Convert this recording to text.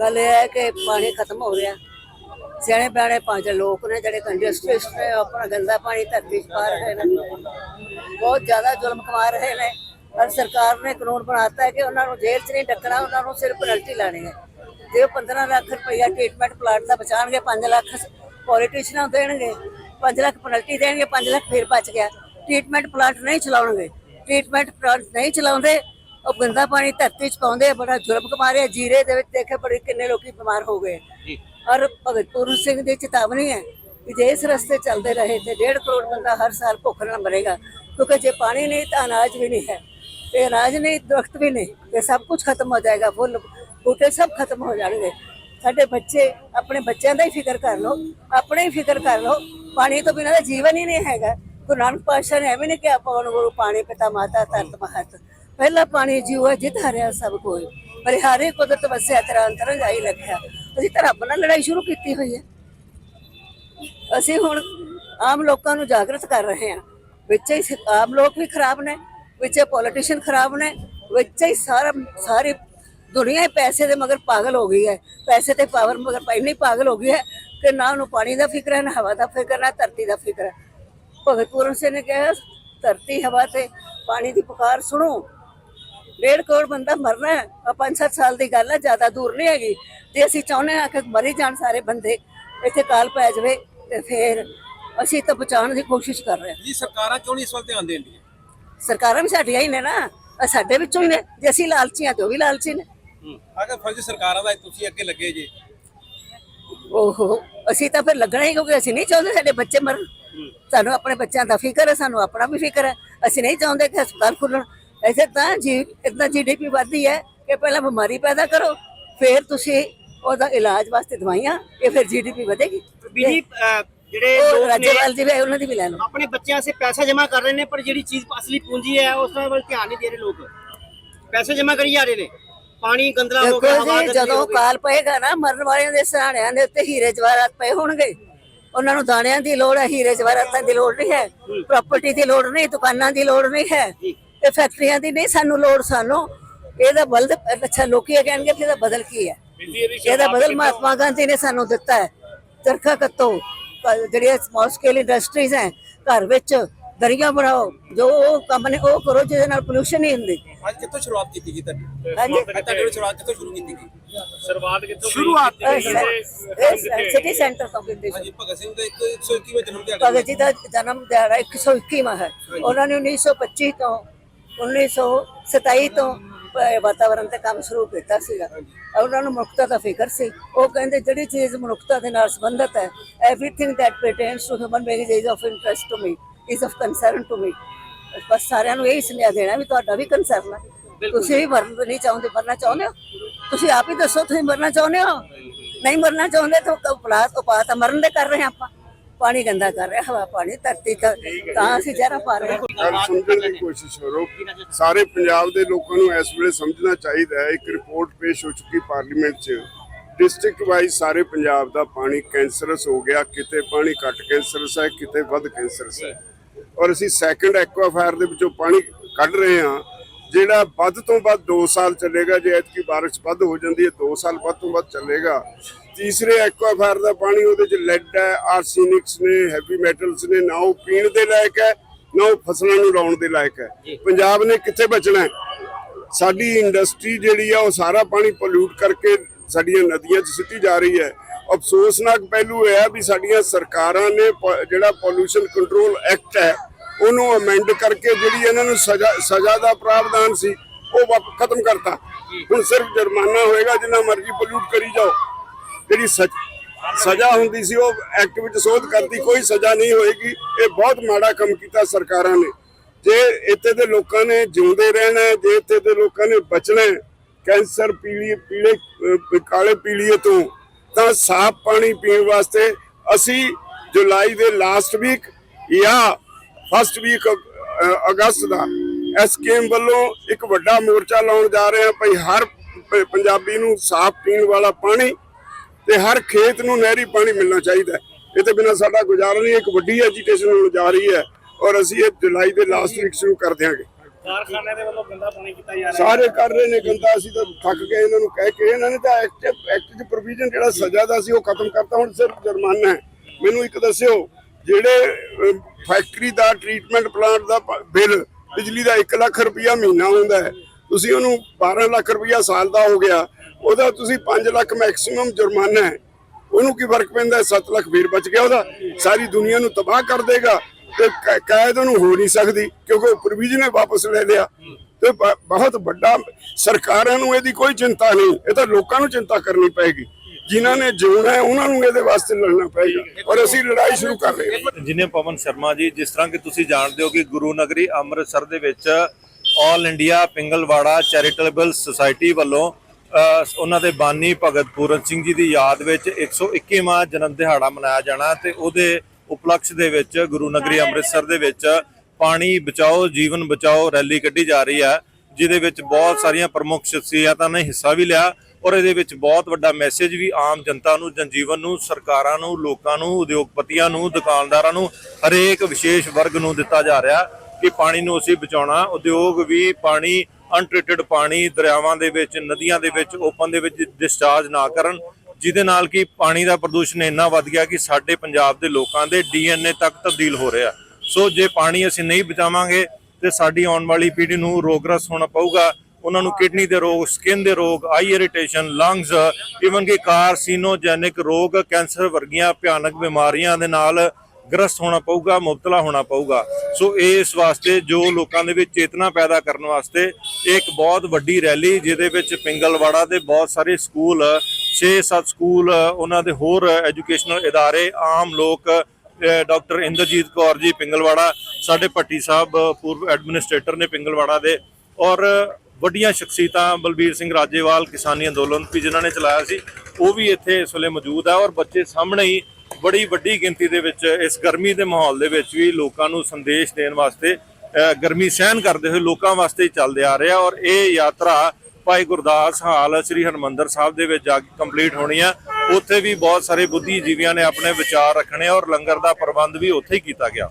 ਗੱਲ ਇਹ ਹੈ ਕਿ ਪਾਣੀ ਖਤਮ ਹੋ ਰਿਹਾ। ਸਿਆਣੇ ਬਿਆਣੇ ਪੰਜ ਲੋਕ ਨੇ ਜਿਹੜੇ ਕੰਡਸਟਰੀਸਟ ਨੇ ਉਹ ਆਪਣਾ ਗੰਦਾ ਪਾਣੀ ਧਰਤੀ 'ਚ ਪਾ ਰਹੇ ਨੇ। ਬਹੁਤ ਜ਼ਿਆਦਾ ਜ਼ੁਲਮ ਕਮਾ ਰਹੇ ਨੇ। ਪਰ ਸਰਕਾਰ ਨੇ ਕਾਨੂੰਨ ਬਣਾਤਾ ਹੈ ਕਿ ਉਹਨਾਂ ਨੂੰ ਜੇਲ੍ਹ 'ਚ ਨਹੀਂ ਡੱਕਣਾ, ਉਹਨਾਂ ਨੂੰ ਸਿਰਫ ਪੈਨਲਟੀ ਲਾਣੀ ਹੈ। ਜੇ ਉਹ 15 ਲੱਖ ਰੁਪਈਆ ਟ੍ਰੀਟਮੈਂਟ ਪਲਾਟ ਦਾ ਬਚਾਣਗੇ 5 ਲੱਖ ਪੋਲੀਟੀਸ਼ੀਅਨਾਂ ਦੇਣਗੇ 5 ਲੱਖ ਪੈਨਲਟੀ ਦੇਣਗੇ 5 ਲੱਖ ਫਿਰ ਬਚ ਗਿਆ। ਟ੍ਰੀਟਮੈਂਟ ਪਲਾਟ ਨਹੀਂ ਚਲਾਉਣਗੇ। ਟ੍ਰੀਟਮੈਂਟ ਪਲਾਟ ਨਹੀਂ ਚਲਾਉਂਦੇ ਉਹ ਗੰਦਾ ਪਾਣੀ ਧਰਤੀ 'ਚ ਪਾਉਂਦੇ ਆ, ਬੜਾ ਜ਼ੁਲਮ ਕਮਾ ਰਹੇ ਆ। ਜੀਰੇ ਦੇ ਵਿੱਚ ਦੇਖੇ ਬੜੇ ਕਿੰਨੇ ਲੋਕੀ ਬਿਮਾਰ ਹੋ ਗਏ ਜੀ। ਔਰ ਭਗਤ ਪੂਰਨ ਸਿੰਘ ਦੀ ਚੇਤਾਵਨੀ ਹੈ ਕਿ ਜੇ ਇਸ ਰਸਤੇ ਚੱਲਦੇ ਰਹੇ ਤੇ 1.5 ਕਰੋੜ ਬੰਦਾ ਹਰ ਸਾਲ ਭੁੱਖ ਨਾਲ ਮਰੇਗਾ ਕਿਉਂਕਿ ਜੇ ਪਾਣੀ ਨਹੀਂ ਤਾਂ ਅਨਾਜ ਵੀ ਨਹੀਂ ਹੈ ਤੇ ਅਨਾਜ ਨਹੀਂ ਦਰਖਤ ਵੀ ਨਹੀਂ ਤੇ ਸਭ ਕੁਝ ਖਤਮ ਹੋ ਜਾਏਗਾ ਫੁੱਲ ਬੂਟੇ ਸਭ ਖਤਮ ਹੋ ਜਾਣਗੇ। ਸਾਡੇ ਬੱਚੇ ਆਪਣੇ ਬੱਚਿਆਂ ਦਾ ਹੀ ਫਿਕਰ ਕਰ ਲਓ ਆਪਣੇ ਹੀ ਫਿਕਰ ਕਰ ਲਓ ਪਾਣੀ ਤੋਂ ਬਿਨਾਂ ਤਾਂ ਜੀਵਨ ਹੀ ਨਹੀਂ ਹੈਗਾ। ਗੁਰੂ ਨਾਨਕ ਪਾਤਸ਼ਾਹ ਨੇ ਐਵੇਂ ਨਹੀਂ ਕਿਹਾ ਪਵਨ ਗੁਰੂ ਪਾਣੀ ਪਿਤਾ ਮਾਤਾ ਤਰਤ ਮਹਤ। ਪਹਿਲਾ ਪਾਣੀ ਜੀਵਾ ਜਿਤ ਹਰਿਆ ਸਭ ਕੋਈ। ਪਰ ਹਾਰੇ ਕੁਦਰਤ ਵਸਿਆ ਤੇਰਾ ਅੰਤਰ ਜਾਈ ਰੱਖਿਆ। ਅਸੀਂ ਤਾਂ ਰੱਬ ਨਾਲ ਲੜਾਈ ਸ਼ੁਰੂ ਕੀਤੀ ਹੋਈ ਹੈ। ਅਸੀਂ ਹੁਣ ਆਮ ਲੋਕਾਂ ਨੂੰ ਜਾਗਰਤ ਕਰ ਰਹੇ ਹਾਂ। ਵਿੱਚ ਹੀ ਆਮ ਲੋਕ ਵੀ ਖਰਾਬ ਨੇ, ਵਿੱਚ ਪੋਲੀਟੀਸ਼ੀਅਨ ਖਰਾਬ ਨੇ, ਵਿੱਚ ਹੀ ਸਾਰਾ ਸਾਰੀ ਦੁਨੀਆ ਹੀ ਪੈਸੇ ਦੇ ਮਗਰ ਪਾਗਲ ਹੋ ਗਈ ਹੈ। ਪੈਸੇ ਤੇ ਪਾਵਰ ਮਗਰ ਇੰਨੀ ਪਾਗਲ ਹੋ ਗਈ ਹੈ ਕਿ ਨਾ ਉਹਨੂੰ ਪਾਣੀ ਦਾ ਫਿਕਰ ਹੈ, ਨਾ ਹਵਾ ਦਾ ਫਿਕਰ, ਨਾ ਧਰਤੀ ਦਾ ਫਿਕਰ ਹੈ। ਭਗਤ ਪੂਰਨ ਸਿੰਘ ਨੇ ਕਿਹਾ, ਧਰਤੀ ਹਵਾ ਤੇ ਪਾਣੀ ਦੀ ਪੁਕਾਰ ਸੁਣੋ। ਡੇਢ ਕਰੋੜ ਬੰਦਾ ਮਰਨਾ ਹੈ। ਆ 5-7 ਸਾਲ ਦੀ ਗੱਲ ਹੈ ਜ਼ਿਆਦਾ ਦੂਰ ਨਹੀਂ ਹੈਗੀ। ਤੇ ਅਸੀਂ ਚਾਹੁੰਦੇ ਹਾਂ ਕਿ ਮਰੀ ਜਾਣ ਸਾਰੇ ਬੰਦੇ ਇੱਥੇ ਕਾਲ ਪੈ ਜਾਵੇ ਤੇ ਫਿਰ ਅਸੀਂ ਤਾਂ ਬਚਾਉਣ ਦੀ ਕੋਸ਼ਿਸ਼ ਕਰ ਰਹੇ ਹਾਂ। ਜੀ ਸਰਕਾਰਾਂ ਕਿਉਂ ਨਹੀਂ ਇਸ ਵੱਲ ਧਿਆਨ ਦੇਂਦੀਆਂ ਸਰਕਾਰਾਂ ਵੀ ਸਾਡੀਆਂ ਹੀ ਨੇ ਨਾ। ਆਹ ਸਾਡੇ ਵਿੱਚੋਂ ਹੀ ਨੇ। ਜੇ ਅਸੀਂ ਲਾਲਚੀ ਹਾਂ ਤੇ ਉਹ ਵੀ ਲਾਲਚੀ ਨੇ। ਅਗਰ ਫਰਜ਼ ਸਰਕਾਰਾਂ ਦਾ ਤੁਸੀਂ ਅੱਗੇ ਲੱਗੇ ਜੇ। ਓਹੋ ਅਸੀਂ ਤਾਂ ਫਿਰ ਲੱਗਣਾ ਹੀ ਕਿਉਂਕਿ ਅਸੀਂ ਨਹੀਂ ਚਾਹੁੰਦੇ ਸਾਡੇ ਬੱਚੇ ਮਰਨ। ਸਾਨੂੰ ਆਪਣੇ ਬੱਚਿਆਂ ਦਾ ਫਿਕਰ ਹੈ ਸਾਨੂੰ ਆਪਣਾ ਵੀ ਫਿਕਰ ਹੈ। ਅਸੀਂ ਨਹੀਂ ਚਾਹੁੰਦੇ ਕਿ ਹਸਪਤਾਲ ਖੁੱਲਣ। ਐਸੇ ਤਾਂ ਜੀ ਇਤਨਾ ਜੀਡੀਪੀ ਵਧਦੀ ਹੈ ਕਿ ਪਹਿਲਾਂ ਬਿਮਾਰੀ ਪੈਦਾ ਕਰੋ ਫਿਰ ਤੁਸੀਂ ਉਹਦਾ ਇਲਾਜ ਵਾਸਤੇ ਦਵਾਈਆਂ ਇਹ ਫਿਰ ਜੀਡੀਪੀ ਵਧੇਗੀ ਬੀਜੀ ਅਹ, ਜਿਹੜੇ ਉਹ ਲੋਕ ਨੇ ਰਾਜੇਵਾਲ ਜੀ ਵੀ ਉਹਨਾਂ ਦੀ ਵੀ ਲੈ ਲਓ ਆਪਣੇ ਬੱਚਿਆਂ ਸੇ ਪੈਸਾ ਜਮਾ ਕਰ ਰਹੇ ਨੇ ਪਰ ਜਿਹੜੀ ਚੀਜ਼ ਅਸਲੀ ਪੂੰਜੀ ਹੈ ਉਸ ਵੱਲ ਧਿਆਨ ਨਹੀਂ ਦੇ ਰਹੇ ਲੋਕ ਪੈਸੇ ਜਮਾ ਕਰੀ ਜਾ ਰਹੇ ਨੇ ਪਾਣੀ ਗੰਦਲਾ ਹੋ ਗਿਆ ਦੇਖੋ ਹਵਾ ਜੀ ਗੰਦਲੀ ਜਦੋਂ ਕਾਲ ਪਏਗਾ ਨਾ ਮਰਨ ਵਾਲਿਆਂ ਦੇ ਸਹਾਣਿਆਂ ਦੇ ਉੱਤੇ ਹੀਰੇ ਜਵਾਹਰਾਤ ਪਏ ਹੋਣਗੇ ਉਹਨਾਂ ਨੂੰ ਦਾਣਿਆਂ ਦੀ ਲੋੜ ਹੈ ਹੀਰੇ ਜਵਾਹਰਾਤਾਂ ਦੀ ਲੋੜ ਨਹੀਂ ਹੈ ਪ੍ਰਾਪਰਟੀ ਦੀ ਲੋੜ ਨਹੀਂ ਦੁਕਾਨਾਂ ਦੀ ਲੋੜ ਨਹੀਂ ਹੈ ਇਹ ਫੈਕਟਰੀਆਂ ਦੀ ਨਹੀਂ ਸਾਨੂੰ ਲੋੜ ਸਾਨੂੰ। ਇਹਦਾ ਬਦਲ ਅੱਛਾ ਲੋਕੀ ਇਹ ਕਹਿਣਗੇ ਕਿ ਇਹਦਾ ਬਦਲ ਕੀ ਹੈ? ਇਹਦਾ ਬਦਲ ਮਹਾਤਮਾ ਗਾਂਧੀ ਨੇ ਸਾਨੂੰ ਦਿੱਤਾ ਹੈ। ਚਰਖਾ ਕੱਤੋ। ਜਿਹੜੀਆਂ ਸਮਾਲ ਸਕੇਲ ਇੰਡਸਟਰੀਜ਼ ਹੈ ਘਰ ਵਿੱਚ ਦਰੀਆਂ ਬਣਾਓ। ਜੋ ਉਹ ਕੰਮ ਨੇ ਉਹ ਕਰੋ ਜਿਹਦੇ ਨਾਲ ਪੋਲੂਸ਼ਨ ਨਹੀਂ ਹੁੰਦੀ। ਅੱਜ ਕਿੱਥੋਂ ਸ਼ੁਰੂਆਤ ਕੀਤੀ ਗਈ ਤੁਹਾਡੀ? ਹਾਂਜੀ। ਤੁਹਾਡੀ ਸ਼ੁਰੂਆਤ ਕਿੱਥੋਂ ਸ਼ੁਰੂ ਕੀਤੀ ਗਈ? ਸ਼ੁਰੂਆਤ ਕਿੱਥੋਂ ਸ਼ੁਰੂਆਤ ਸਿਟੀ ਸੈਂਟਰ ਤੋਂ ਕੀਤੀ ਸੀ। ਹਾਂਜੀ ਭਗਤ ਸਿੰਘ ਦਾ 121ਵਾਂ ਜਨਮ ਦਿਹਾੜਾ ਭਗਤ ਜੀ ਦਾ ਜਨਮ ਦਿਹਾੜਾ 121ਵਾਂ ਹੈ। ਉਹਨਾਂ ਨੇ 1925 ਤੋਂ 1927 ਤੋਂ ਵਾਤਾਵਰਣ ਤੇ ਕੰਮ ਸ਼ੁਰੂ ਕੀਤਾ ਸੀਗਾ। ਉਹਨਾਂ ਨੂੰ ਮਨੁੱਖਤਾ ਦਾ ਫਿਕਰ ਸੀ। ਉਹ ਕਹਿੰਦੇ ਜਿਹੜੀ ਚੀਜ਼ ਮਨੁੱਖਤਾ ਦੇ ਨਾਲ ਸੰਬੰਧਿਤ ਹੈ everything that pertains to human beings is of interest to me is of concern to me ਬਸ ਸਾਰਿਆਂ ਨੂੰ ਇਹ ਸੁਨੇਹਾ ਦੇਣਾ ਵੀ ਤੁਹਾਡਾ ਵੀ ਕੰਸਰਨ ਹੈ ਤੁਸੀਂ ਵੀ ਮਰਨ ਨਹੀਂ ਚਾਹੁੰਦੇ ਮਰਨਾ ਚਾਹੁੰਦੇ ਹੋ? ਤੁਸੀਂ ਆਪ ਹੀ ਦੱਸੋ ਤੁਸੀਂ ਮਰਨਾ ਚਾਹੁੰਦੇ ਹੋ? ਨਹੀਂ ਮਰਨਾ ਚਾਹੁੰਦੇ ਤਾਂ ਉਪਲਾਸ ਉਪਾਅ ਤਾਂ ਮਰਨ ਦੇ ਕਰ ਰਹੇ ਆਪਾਂ। ਪਾਣੀ ਗੰਦਾ ਕਰ ਰਿਹਾ, ਹਵਾ ਪਾਣੀ, ਧਰਤੀ ਤਾਂ ਅਸੀਂ ਜ਼ਹਿਰਾਂ ਪਾ ਗੱਲ ਸਮਝਣ ਦੀ ਕੋਸ਼ਿਸ਼ ਕਰੋ। ਸਾਰੇ ਪੰਜਾਬ ਦੇ ਲੋਕਾਂ ਨੂੰ ਇਸ ਵੇਲੇ ਸਮਝਣਾ ਚਾਹੀਦਾ ਹੈ, ਇੱਕ ਰਿਪੋਰਟ ਪੇਸ਼ ਹੋ ਚੁੱਕੀ ਪਾਰਲੀਮੈਂਟ 'ਚ। ਡਿਸਟ੍ਰਿਕਟ ਵਾਈਜ਼ ਸਾਰੇ ਪੰਜਾਬ ਦਾ ਪਾਣੀ ਕੈਂਸਰਸ ਹੋ ਗਿਆ, ਕਿਤੇ ਪਾਣੀ ਘੱਟ ਕੈਂਸਰਸ ਹੈ, ਕਿਤੇ ਵੱਧ ਕੈਂਸਰਸ ਹੈ। ਔਰ ਅਸੀਂ ਸੈਕੰਡ ਐਕਵਾਫਾਇਰ ਦੇ ਵਿੱਚੋਂ ਪਾਣੀ ਕੱਢ ਰਹੇ ਹਾਂ, ਜਿਹੜਾ ਵੱਧ ਤੋਂ ਵੱਧ 2 ਸਾਲ ਚੱਲੇਗਾ, ਜੇ ਐਤਕੀ ਬਾਰਿਸ਼ ਵੱਧ ਹੋ ਜਾਂਦੀ ਹੈ 2 ਸਾਲ ਵੱਧ ਤੋਂ ਵੱਧ ਚੱਲੇਗਾ। ਤੀਸਰੇ ਐਕਵਾਫਾਇਰ ਦਾ ਪਾਣੀ ਉਹਦੇ 'ਚ ਲੈਡ ਹੈ ਆਰਸੈਨਿਕਸ ਨੇ ਹੈਵੀ ਮੈਟਲਸ ਨੇ ਨਾ ਉਹ ਪੀਣ ਦੇ ਲਾਇਕ ਹੈ ਨਾ ਉਹ ਫਸਲਾਂ ਨੂੰ ਲਾਉਣ ਦੇ ਲਾਇਕ ਹੈ। ਪੰਜਾਬ ਨੇ ਕਿੱਥੇ ਬਚਣਾ ਹੈ? ਸਾਡੀ ਇੰਡਸਟਰੀ ਜਿਹੜੀ ਆ ਉਹ ਸਾਰਾ ਪਾਣੀ ਪੋਲਿਊਟ ਕਰਕੇ ਸਾਡੀਆਂ ਨਦੀਆਂ 'ਚ ਸਿੱਟੀ ਜਾ ਰਹੀ ਹੈ। ਅਫਸੋਸਨਾਕ ਪਹਿਲੂ ਇਹ ਹੈ ਵੀ ਸਾਡੀਆਂ ਸਰਕਾਰਾਂ ਨੇ ਜਿਹੜਾ ਪੋਲੂਸ਼ਨ ਕੰਟਰੋਲ ਐਕਟ ਹੈ ਉਹਨੂੰ ਅਮੈਂਡ ਕਰਕੇ ਜਿਹੜੀ ਇਹਨਾਂ ਨੂੰ ਸਜ਼ਾ ਸਜ਼ਾ ਦਾ ਪ੍ਰਾਵਧਾਨ ਸੀ ਉਹ ਖਤਮ ਕਰਤਾ। ਹੁਣ ਸਿਰਫ ਜੁਰਮਾਨਾ ਹੋਏਗਾ ਜਿੰਨਾ ਮਰਜ਼ੀ ਪੋਲਿਊਟ ਕਰੀ ਜਾਓ। ਜਿਹੜੀ ਸਜ਼ਾ ਹੁੰਦੀ ਸੀ, ਉਹ ਐਕਟ ਵਿੱਚ ਸੋਧ ਕਰਦੀ ਕੋਈ ਸਜ਼ਾ ਨਹੀਂ ਹੋਏਗੀ। ਇਹ ਬਹੁਤ ਮਾੜਾ ਕੰਮ ਕੀਤਾ ਸਰਕਾਰਾਂ ਨੇ। ਜੇ ਇੱਥੇ ਦੇ ਲੋਕਾਂ ਨੇ ਜਿਉਂਦੇ ਰਹਿਣਾ ਜੇ ਇੱਥੇ ਦੇ ਲੋਕਾਂ ਨੇ ਬਚਣਾ ਕੈਂਸਰ ਪੀਲੀ, ਪੀਲੇ ਕਾਲੇ ਪੀਲੀਏ ਤੋਂ, ਤਾਂ ਸਾਫ਼ ਪਾਣੀ ਪੀਣ ਵਾਸਤੇ ਅਸੀਂ ਜੁਲਾਈ ਦੇ ਲਾਸਟ ਵੀਕ ਜਾਂ ਫਸਟ ਵੀਕ ਅਗਸਤ ਦਾ ਐਸਕੇਐਮ ਵੱਲੋਂ ਇੱਕ ਵੱਡਾ ਮੋਰਚਾ ਲਾਉਣ ਜਾ ਰਹੇ ਹਾਂ। ਭਈ ਹਰ ਪੰਜਾਬੀ ਨੂੰ ਸਾਫ਼ ਪੀਣ ਵਾਲਾ ਪਾਣੀ ਤੇ ਹਰ ਖੇਤ ਨੂੰ ਨਹਿਰੀ ਪਾਣੀ ਮਿਲਣਾ ਚਾਹੀਦਾ ਹੈ। ਇਹ ਤੇ ਬਿਨਾਂ ਸਾਡਾ ਗੁਜ਼ਾਰਾ ਨਹੀਂ ਇੱਕ ਵੱਡੀ ਐਜੀਟੇਸ਼ਨ ਹੋਣ ਜਾ ਰਹੀ ਹੈ ਔਰ ਅਸੀਂ ਇਹ ਜੁਲਾਈ ਦੇ ਲਾਸਟ ਵੀਕ ਸ਼ੁਰੂ ਕਰ ਦਿਆਂਗੇ। ਕਾਰਖਾਨੇ ਦੇ ਵੱਲੋਂ ਗੰਦਾ ਪਾਣੀ ਕੀਤਾ ਜਾ ਰਿਹਾ ਸਾਰੇ ਕਰ ਰਹੇ ਨੇ ਗੰਦਾ ਅਸੀਂ ਤਾਂ ਥੱਕ ਗਏ ਇਹਨਾਂ ਨੂੰ ਕਹਿ ਕੇ ਇਹਨਾਂ ਨੇ ਤਾਂ ਐਕਟ ਐਕਟ ਚ ਪ੍ਰੋਵੀਜ਼ਨ ਜਿਹੜਾ ਸਜ਼ਾ ਦਾ ਸੀ ਉਹ ਖਤਮ ਕਰਤਾ ਹੁਣ ਸਿਰਫ ਜੁਰਮਾਨਾ ਹੈ। ਮੈਨੂੰ ਇੱਕ ਦੱਸਿਓ ਜਿਹੜੇ ਫੈਕਟਰੀ ਦਾ ਟ੍ਰੀਟਮੈਂਟ ਪਲਾਂਟ ਦਾ ਬਿੱਲ ਬਿਜਲੀ ਦਾ 1 ਲੱਖ ਰੁਪਇਆ ਮਹੀਨਾ ਹੁੰਦਾ ਹੈ। ਤੁਸੀਂ ਉਹਨੂੰ 12 ਲੱਖ ਰੁਪਇਆ ਸਾਲ ਦਾ ਹੋ ਗਿਆ ਉਹਦਾ ਤੁਸੀਂ 5 ਲੱਖ ਮੈਕਸਿਮਮ ਜੁਰਮਾਨਾ ਹੈ। ਉਹਨੂੰ ਕੀ ਫ਼ਰਕ ਪੈਂਦਾ 7 ਲੱਖ ਫੇਰ ਬਚ ਗਿਆ ਉਹਦਾ। ਸਾਰੀ ਦੁਨੀਆ ਨੂੰ ਤਬਾਹ ਕਰ ਦੇਗਾ ਤੇ ਕ- ਉਹਨੂੰ ਹੋ ਨਹੀਂ ਸਕਦੀ ਕਿਉਂਕਿ ਪ੍ਰੋਵੀਜ਼ਨ ਹੈ ਵਾਪਸ ਲੈ ਲਿਆ। ਤੇ ਬਹੁਤ ਵੱਡਾ ਸਰਕਾਰਾਂ ਨੂੰ ਇਹਦੀ ਕੋਈ ਚਿੰਤਾ ਨਹੀਂ। ਇਹ ਤਾਂ ਲੋਕਾਂ ਨੂੰ ਚਿੰਤਾ ਕਰਨੀ ਪਏਗੀ। ਜਿਨ੍ਹਾਂ ਨੇ ਜਿਉਣਾ ਹੈ, ਉਹਨਾਂ ਨੂੰ ਇਹਦੇ ਵਾਸਤੇ ਲੜਨਾ ਪਏਗਾ। ਔਰ ਅਸੀਂ ਲੜਾਈ ਸ਼ੁਰੂ ਕਰ ਰਹੇ ਹਾਂ। ਇੰਜੀਨੀਅਰ ਪਵਨ ਸ਼ਰਮਾ ਜੀ, ਜਿਸ ਤਰ੍ਹਾਂ ਕਿ ਤੁਸੀਂ ਜਾਣਦੇ ਹੋ ਕਿ ਗੁਰੂ ਨਗਰੀ ਅੰਮ੍ਰਿਤਸਰ ਦੇ ਵਿੱਚ All India Pingalwara charitable society ਵੱਲੋਂ ਉਹਨਾਂ ਦੇ ਬਾਨੀ ਭਗਤ ਪੂਰਨ ਸਿੰਘ ਜੀ ਦੀ ਯਾਦ ਵਿੱਚ 121ਵਾਂ ਜਨਮ ਦਿਹਾੜਾ ਮਨਾਇਆ ਜਾਣਾ ਤੇ ਉਹਦੇ ਉਪਲਕਸ਼ ਦੇ ਵਿੱਚ ਗੁਰੂ ਨਗਰੀ ਅੰਮ੍ਰਿਤਸਰ ਦੇ ਵਿੱਚ ਪਾਣੀ ਬਚਾਓ, ਜੀਵਨ ਬਚਾਓ ਰੈਲੀ ਕੱਢੀ ਜਾ ਰਹੀ ਹੈ, ਜਿਹਦੇ ਵਿੱਚ ਬਹੁਤ ਸਾਰੀਆਂ ਪ੍ਰਮੁੱਖ ਸ਼ਖਸੀਅਤਾਂ ਨੇ ਹਿੱਸਾ ਵੀ ਲਿਆ ਔਰ ਇਹਦੇ ਵਿੱਚ ਬਹੁਤ ਵੱਡਾ ਮੈਸੇਜ ਵੀ ਆਮ ਜਨਤਾ ਨੂੰ, ਜਨਜੀਵਨ ਨੂੰ, ਸਰਕਾਰਾਂ ਨੂੰ, ਲੋਕਾਂ ਨੂੰ, ਉਦਯੋਗਪਤੀਆਂ ਨੂੰ, ਦੁਕਾਨਦਾਰਾਂ ਨੂੰ, ਹਰੇਕ ਵਿਸ਼ੇਸ਼ ਵਰਗ ਨੂੰ ਦਿੱਤਾ ਜਾ ਰਿਹਾ ਕਿ ਪਾਣੀ ਨੂੰ ਅਸੀਂ ਬਚਾਉਣਾ, ਉਦਯੋਗ ਵੀ ਪਾਣੀ ਅਨਟ੍ਰੀਟਡ ਪਾਣੀ ਦਰਿਆਵਾਂ ਦੇ ਵਿੱਚ, ਨਦੀਆਂ ਦੇ ਵਿੱਚ ਓਪਨ ਦੇ ਵਿੱਚ ਡਿਸਚਾਰਜ ਨਾ ਕਰਨ, ਜਿਹਦੇ ਨਾਲ ਕਿ ਪਾਣੀ ਦਾ ਪ੍ਰਦੂਸ਼ਣ ਇੰਨਾ ਵੱਧ ਗਿਆ ਕਿ ਸਾਡੇ ਪੰਜਾਬ ਦੇ ਲੋਕਾਂ ਦੇ ਡੀਐਨਏ ਤੱਕ ਤਬਦੀਲ ਹੋ ਰਿਹਾ। ਸੋ ਜੇ ਪਾਣੀ ਅਸੀਂ ਨਹੀਂ ਬਚਾਵਾਂਗੇ, ਤੇ ਸਾਡੀ ਆਉਣ ਵਾਲੀ ਪੀੜ੍ਹੀ ਨੂੰ ਰੋਗਗ੍ਰਸਤ ਹੋਣਾ ਪਊਗਾ। ਉਹਨਾਂ ਨੂੰ ਕਿਡਨੀ ਦੇ ਰੋਗ ਸਕਿਨ ਦੇ ਰੋਗ ਆਈ ਇਰੀਟੇਸ਼ਨ ਲੰਗਸ ਇਵਨ ਕਿ ਕਾਰਸੀਨੋਜੈਨਿਕ ਰੋਗ ਕੈਂਸਰ ਵਰਗੀਆਂ ਭਿਆਨਕ ਬਿਮਾਰੀਆਂ ਦੇ ਨਾਲ ਗ੍ਰਸਤ ਹੋਣਾ ਪਊਗਾ, ਮੁਬਤਲਾ ਹੋਣਾ ਪਊਗਾ। ਸੋ ਇਸ ਵਾਸਤੇ ਜੋ ਲੋਕਾਂ ਦੇ ਵਿੱਚ ਚੇਤਨਾ ਪੈਦਾ ਕਰਨ ਵਾਸਤੇ ਇੱਕ ਬਹੁਤ ਵੱਡੀ ਰੈਲੀ, ਜਿਹਦੇ ਵਿੱਚ ਪਿੰਗਲਵਾੜਾ ਦੇ ਬਹੁਤ ਸਾਰੇ ਸਕੂਲ 6-7 ਸਕੂਲ, ਉਹਨਾਂ ਦੇ ਹੋਰ ਐਜੂਕੇਸ਼ਨਲ ਇਦਾਰੇ, ਆਮ ਲੋਕ ਡਾਕਟਰ ਇੰਦਰਜੀਤ ਕੌਰ ਜੀ ਪਿੰਗਲਵਾੜਾ, ਸਾਡੇ ਭੱਟੀ ਸਾਹਿਬ, ਪੂਰਵ ਐਡਮਿਨਿਸਟ੍ਰੇਟਰ ਨੇ ਪਿੰਗਲਵਾੜਾ ਦੇ, ਔਰ ਵੱਡੀਆਂ ਸ਼ਖਸੀਅਤਾਂ ਬਲਬੀਰ ਸਿੰਘ ਰਾਜੇਵਾਲ, ਕਿਸਾਨੀ ਅੰਦੋਲਨ ਵੀ ਜਿਨ੍ਹਾਂ ਨੇ ਚਲਾਇਆ ਸੀ, ਉਹ ਵੀ ਇੱਥੇ ਇਸ ਵੇਲੇ ਮੌਜੂਦ ਹੈ, ਔਰ ਬੱਚੇ ਸਾਹਮਣੇ ਹੀ ਬੜੀ ਵੱਡੀ ਗਿਣਤੀ ਦੇ ਵਿੱਚ, ਇਸ ਗਰਮੀ ਦੇ ਮਾਹੌਲ ਦੇ ਵਿੱਚ ਵੀ ਲੋਕਾਂ ਨੂੰ ਸੰਦੇਸ਼ ਦੇਣ ਵਾਸਤੇ ਗਰਮੀ ਸਹਿਣ ਕਰਦੇ ਹੋਏ ਲੋਕਾਂ ਵਾਸਤੇ ਹੀ ਚੱਲਦੇ ਆ ਰਿਹਾ ਔਰ ਇਹ ਯਾਤਰਾ ਭਾਈ ਗੁਰਦਾਸ ਹਾਲ ਸ੍ਰੀ ਹਰਮੰਦਰ ਸਾਹਿਬ ਦੇ ਵਿੱਚ ਜਾ ਕੇ ਕੰਪਲੀਟ ਹੋਣੀ ਆ। ਉੱਥੇ ਵੀ ਬਹੁਤ ਸਾਰੇ ਬੁੱਧੀਜੀਵੀਆਂ ਨੇ ਆਪਣੇ ਵਿਚਾਰ ਰੱਖਣੇ ਔਰ ਲੰਗਰ ਦਾ ਪ੍ਰਬੰਧ ਵੀ ਉੱਥੇ ਹੀ ਕੀਤਾ ਗਿਆ।